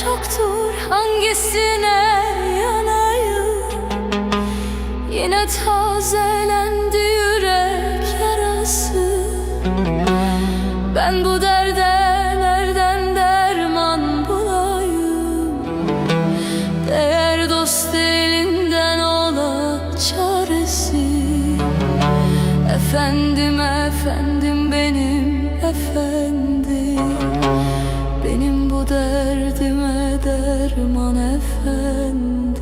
çoktur hangisine yanayım? Yine tazelendi yürek yarası. Ben bu derde nereden derman bulayım? Değer dost elinden ola çaresi. Efendim efendim benim efendim derman efendim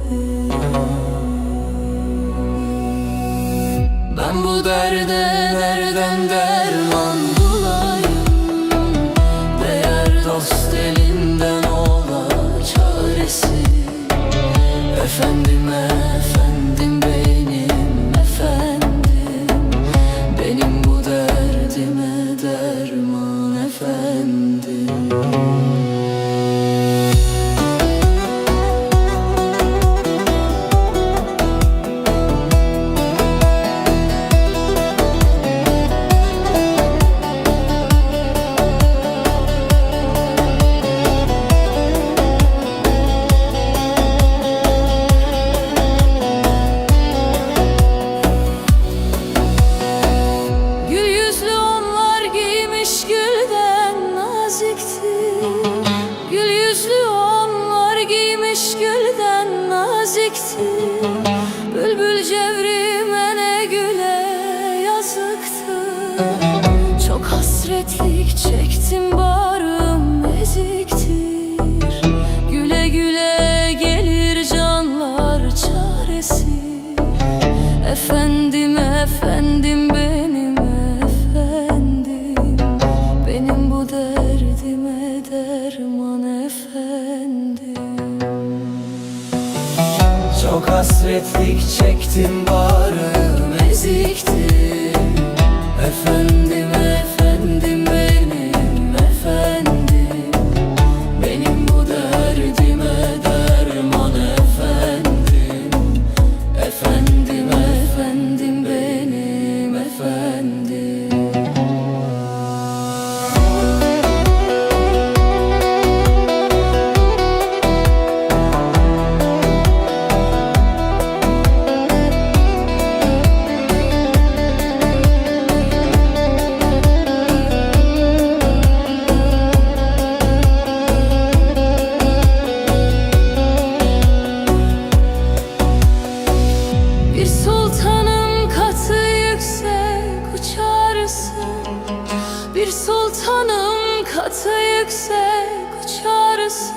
Ben bu derde nereden derman bulayım? Değer dost elinden ola çaresi. Efendim efendim benim efendim. Benim bu derdime derman efendim Bülbül cevrime güle yazıktı. Çok hasretlik çektim eziktir. Güle güle gelir canlar çaresi Efendim efendim Çok hasretlik çektim barım Eziktir Efendim efendim sultanım katı yüksek uçarsın.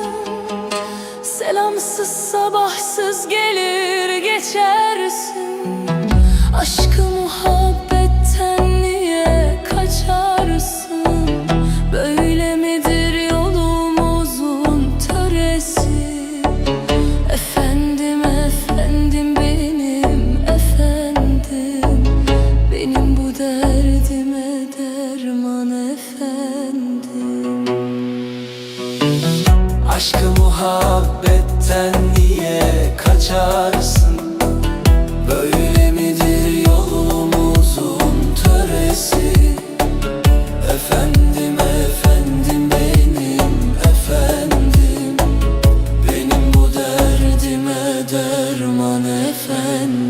Selamsız sabahsız gelir geçersin. Aşkı Aşkı muhabbetten niye kaçarsın? Böyle midir yolumuzun töresi? Efendim efendim benim efendim Benim bu derdime derman efendim